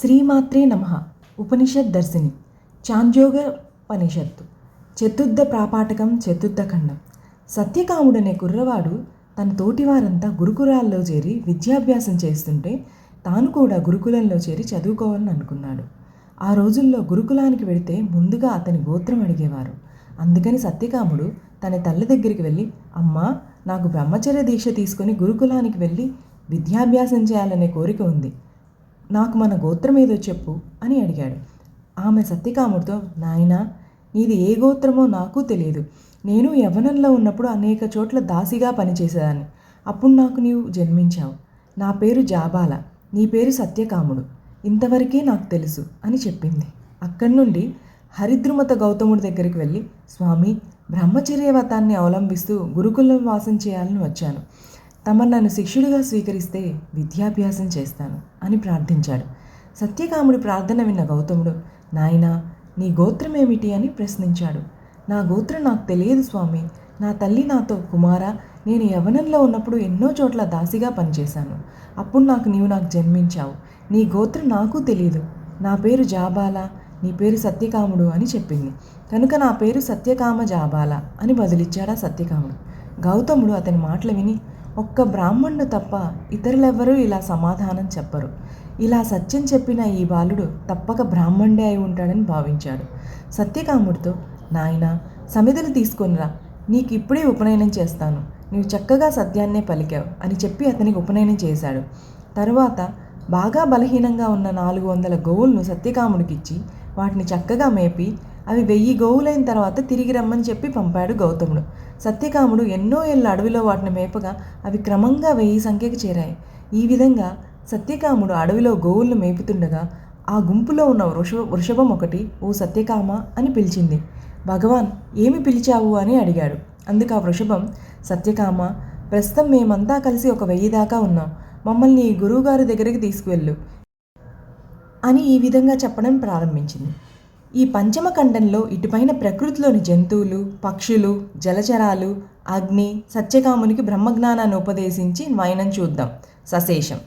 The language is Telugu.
శ్రీమాత్రే నమ. ఉపనిషత్ దర్శిని. చాంద్యోగ ఉపనిషత్తు. చతుర్థ ప్రాపాటకం చతుర్థ ఖండం. సత్యకాముడనే కుర్రవాడు తన తోటివారంతా గురుకులాల్లో చేరి విద్యాభ్యాసం చేస్తుంటే తాను కూడా గురుకులంలో చేరి చదువుకోవాలని అనుకున్నాడు. ఆ రోజుల్లో గురుకులానికి వెళితే ముందుగా అతని గోత్రం అడిగేవారు. అందుకని సత్యకాముడు తన తల్లి దగ్గరికి వెళ్ళి అమ్మా నాకు బ్రహ్మచర్య దీక్ష తీసుకొని గురుకులానికి వెళ్ళి విద్యాభ్యాసం చేయాలనే కోరిక ఉంది. నాకు మన గోత్రం ఏదో చెప్పు అని అడిగాడు. ఆమె సత్యకాముడితో నాయనా నీది ఏ గోత్రమో నాకు తెలియదు. నేను యవ్వనంలో ఉన్నప్పుడు అనేక చోట్ల దాసిగా పనిచేసేదాన్ని. అప్పుడు నాకు నీవు జన్మించావు. నా పేరు జాబాల నీ పేరు సత్యకాముడు. ఇంతవరకే నాకు తెలుసు అని చెప్పింది. అక్కడి నుండి హరిద్రుమత గౌతముడి దగ్గరికి వెళ్ళి స్వామి బ్రహ్మచర్య వ్రతాన్ని అవలంబిస్తూ గురుకులం వాసం చేయాలని వచ్చాను. తమను నన్ను శిష్యుడిగా స్వీకరిస్తే విద్యాభ్యాసం చేస్తాను అని ప్రార్థించాడు. సత్యకాముడి ప్రార్థన విన్న గౌతముడు నాయనా నీ గోత్రం ఏమిటి అని ప్రశ్నించాడు. నా గోత్రం నాకు తెలియదు స్వామి. నా తల్లి నాతో కుమార నేను యవనంలో ఉన్నప్పుడు ఎన్నో చోట్ల దాసిగా పనిచేశాను. అప్పుడు నాకు నీవు నాకు జన్మించావు. నీ గోత్రం నాకు తెలియదు నా పేరు జాబాల నీ పేరు సత్యకాముడు అని చెప్పింది. కనుక నా పేరు సత్యకామ జాబాల అని బదులిచ్చాడా సత్యకాముడు. గౌతముడు అతని మాటలు విని ఒక్క బ్రాహ్మణుడు తప్ప ఇతరులెవ్వరూ ఇలా సమాధానం చెప్పరు. ఇలా సత్యం చెప్పిన ఈ బాలుడు తప్పక బ్రాహ్మణుడే అయి ఉంటాడని భావించాడు. సత్యకాముడితో నాయన సమిధులు తీసుకొనిరా నీకు ఇప్పుడే ఉపనయనం చేస్తాను. నీవు చక్కగా సత్యాన్నే పలికావు అని చెప్పి అతనికి ఉపనయనం చేశాడు. తరువాత బాగా బలహీనంగా ఉన్న నాలుగు వందల గోవులను సత్యకాముడికిచ్చి వాటిని చక్కగా మేపి అవి వెయ్యి గోవులైన తర్వాత తిరిగి రమ్మని చెప్పి పంపాడు గౌతముడు. సత్యకాముడు ఎన్నో ఏళ్ళ అడవిలో వాటిని మేపగా అవి క్రమంగా వెయ్యి సంఖ్యకు చేరాయి. ఈ విధంగా సత్యకాముడు అడవిలో గోవులను మేపుతుండగా ఆ గుంపులో ఉన్న వృష వృషభం ఒకటి ఓ సత్యకామ అని పిలిచింది. భగవాన్ ఏమి పిలిచావు అని అడిగాడు. అందుకు ఆ వృషభం సత్యకామ ప్రస్తుతం మేమంతా కలిసి ఒక వెయ్యి దాకా ఉన్నాం. మమ్మల్ని గురువుగారి దగ్గరికి తీసుకువెళ్ళు అని ఈ విధంగా చెప్పడం ప్రారంభించింది. ఈ పంచమ ఖండంలో ఇటుపైన ప్రకృతిలోని జంతువులు పక్షులు జలచరాలు అగ్ని సత్యకామునికి బ్రహ్మజ్ఞానాన్ని ఉపదేశించి వైనం చూద్దాం. సశేషం.